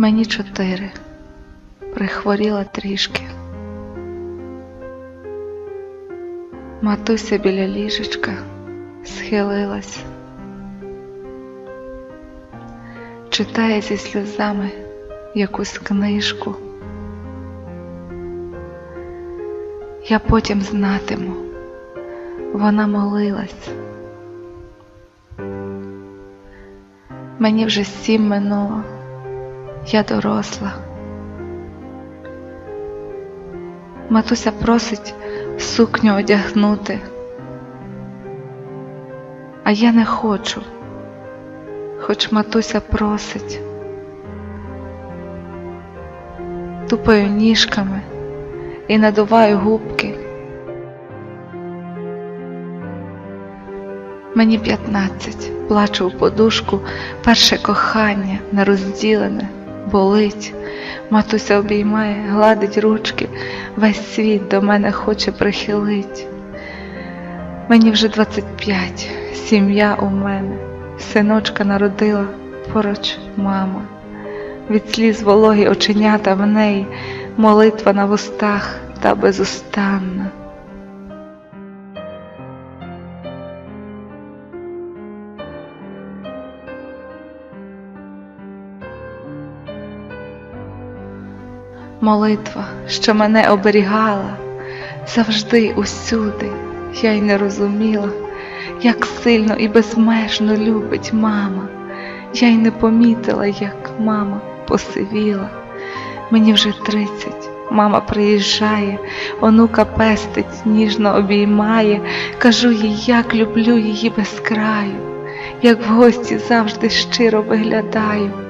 Мені чотири. Прихворіла трішки. Матуся біля ліжечка схилилась, читає зі сльозами якусь книжку. Я потім знатиму, вона молилась. Мені вже сім минуло, я доросла. Матуся просить сукню одягнути, а я не хочу, хоч матуся просить. Тупаю ніжками і надуваю губки. Мені п'ятнадцять, плачу у подушку, перше кохання нерозділене, болить. Матуся обіймає, гладить ручки, весь світ до мене хоче прихилить. Мені вже 25, сім'я у мене, синочка народила поруч мама. Від сліз вологі оченята в неї, молитва на вустах та безустанна. Молитва, що мене оберігала, завжди усюди, я й не розуміла, як сильно і безмежно любить мама. Я й не помітила, як мама посивіла. Мені вже тридцять, мама приїжджає, онука пестить, ніжно обіймає, кажу їй, як люблю її без краю, як в гості завжди щиро виглядаю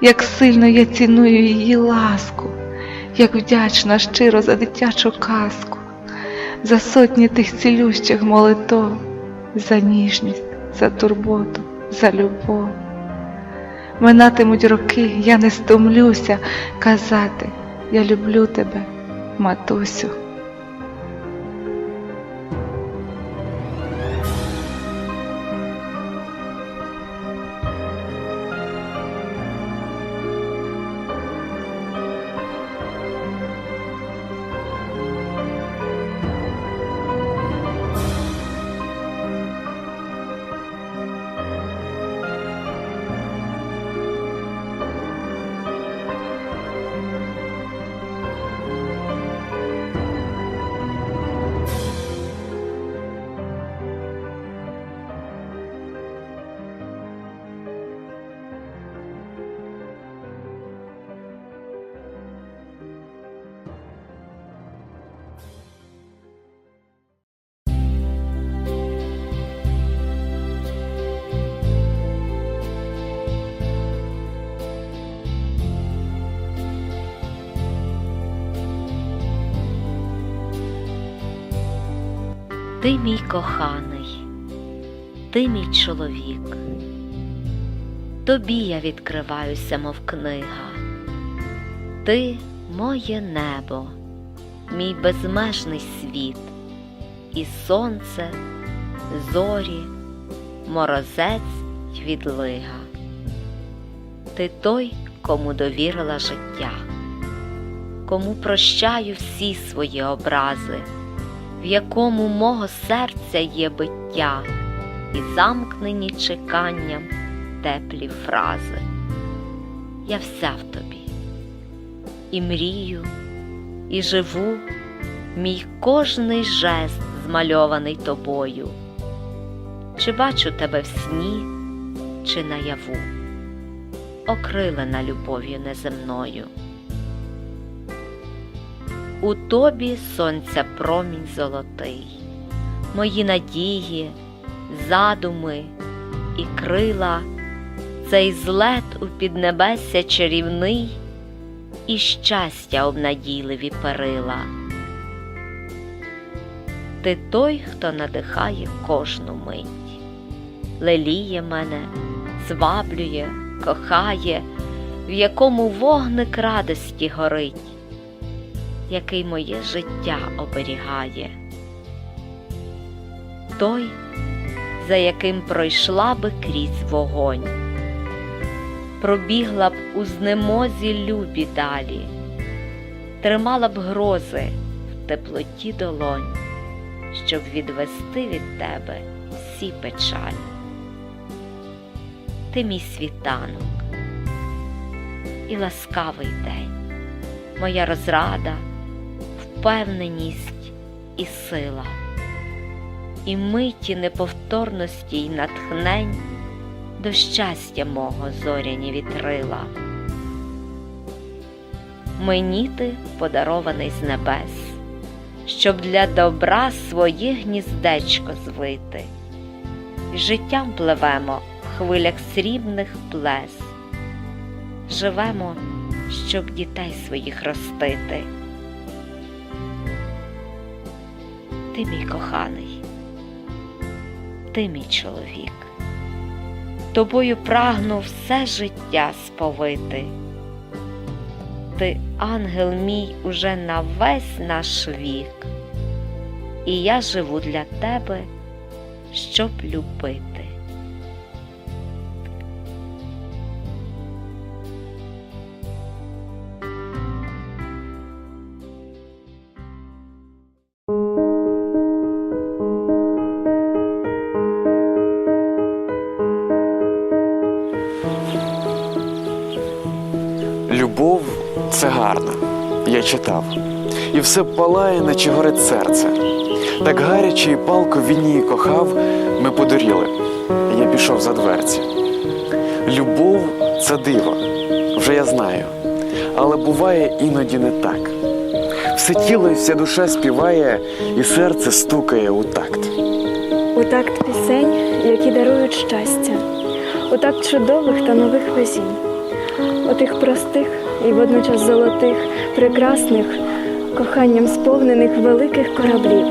як сильно я ціную її ласку, як вдячна щиро за дитячу казку, за сотні тих цілющих молитов, за ніжність, за турботу, за любов. Минатимуть роки, я не стомлюся казати, я люблю тебе, матусю. Ти мій коханий, ти мій чоловік, тобі я відкриваюся, мов книга, ти моє небо, мій безмежний світ, і сонце, зорі, морозець й відлига. Ти той, кому довірила життя, кому прощаю всі свої образи в якому мого серця є биття, і замкнені чеканням теплі фрази. Я вся в тобі, і мрію, і живу, мій кожний жест змальований тобою. Чи бачу тебе в сні, чи наяву, окрилена любов'ю неземною. У тобі сонця промінь золотий, мої надії, задуми і крила, цей злет у піднебесся чарівний і щастя обнадійливі перила. Ти той, хто надихає кожну мить, леліє мене, зваблює, кохає, в якому вогник радості горить який моє життя оберігає, той, за яким пройшла би крізь вогонь, пробігла б у знемозі любі далі, тримала б грози в теплоті долонь, щоб відвести від тебе всі печалі. Ти мій світанок і ласкавий день, моя розрада, впевненість і сила, і миті неповторності й натхнень до щастя мого зоряні вітрила. Мені ти подарований з небес, щоб для добра своє гніздечко звити, життям пливемо в хвилях срібних плес, живемо, щоб дітей своїх ростити. Ти мій коханий, ти мій чоловік тобою прагну все життя сповити. Ти, ангел мій, уже на весь наш вік, і я живу для тебе, щоб любити. Це гарно, я читав, і все палає, наче горить серце. Так гаряче і палко він її кохав, ми подуріли. Я пішов за дверці. Любов це диво, вже я знаю, але буває іноді не так. Все тіло і вся душа співає, і серце стукає у такт. У такт пісень, які дарують щастя, у такт чудових та нових везінь, у тих простих і водночас золотих, прекрасних, коханням сповнених великих кораблів.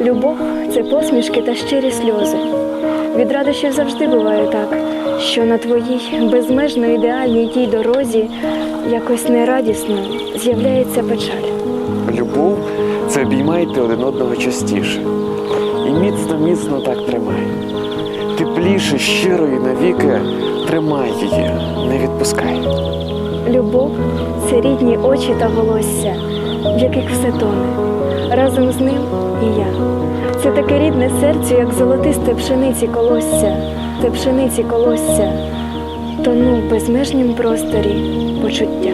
Любов це посмішки та щирі сльози. Від радощів завжди буває так, що на твоїй безмежно ідеальній тій дорозі якось нерадісно з'являється печаль. Любов це обіймайте один одного частіше. І міцно, міцно так тримай. Тепліше, щиро і навіки тримай її, не відпускай. Любов це рідні очі та волосся, в яких все тоне. Разом з ним і я. Це таке рідне серце, як золотисте пшениці колосся, це пшениці колосся, тону в безмежнім просторі почуття.